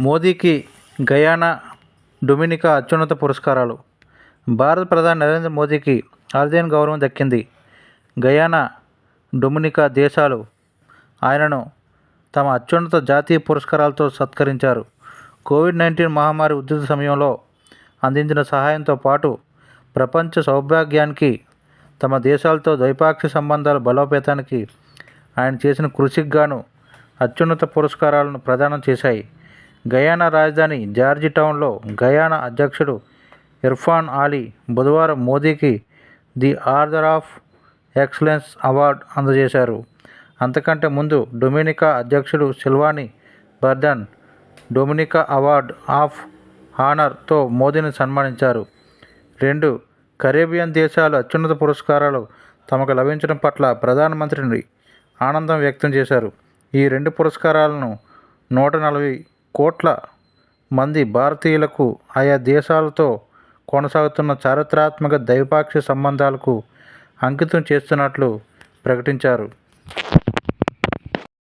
మోదీకి Guyana Dominica అత్యున్నత పురస్కారాలు. భారత ప్రధాని నరేంద్ర మోదీకి అరుదైన గౌరవం దక్కింది. గయానా డొమినికా దేశాలు ఆయనను తమ అత్యున్నత జాతీయ పురస్కారాలతో సత్కరించారు. కోవిడ్ నైన్టీన్ మహమ్మారి ఉధృతి సమయంలో అందించిన సహాయంతో పాటు ప్రపంచ సౌభాగ్యానికి తమ దేశాలతో ద్వైపాక్షిక సంబంధాల బలోపేతానికి ఆయన చేసిన కృషికి గాను అత్యున్నత పురస్కారాలను ప్రదానం చేశాయి. గయానా రాజధాని జార్జి టౌన్లో గయానా అధ్యక్షుడు ఇర్ఫాన్ ఆలీ బుధవారం మోదీకి the order of excellence award అందజేశారు. అంతకంటే ముందు డొమినికా అధ్యక్షుడు Sylvanie Burton Dominica award of హానర్తో మోదీని సన్మానించారు. రెండు కరేబియన్ దేశాలు అత్యున్నత పురస్కారాలు తమకు లభించడం పట్ల ప్రధానమంత్రిని ఆనందం వ్యక్తం చేశారు. ఈ రెండు పురస్కారాలను నూట నలభై కోట్ల మంది భారతీయులకు ఆయా దేశాలతో కొనసాగుతున్న చారిత్రాత్మక ద్వైపాక్షిక సంబంధాలకు అంకితం చేస్తున్నట్లు ప్రకటించారు.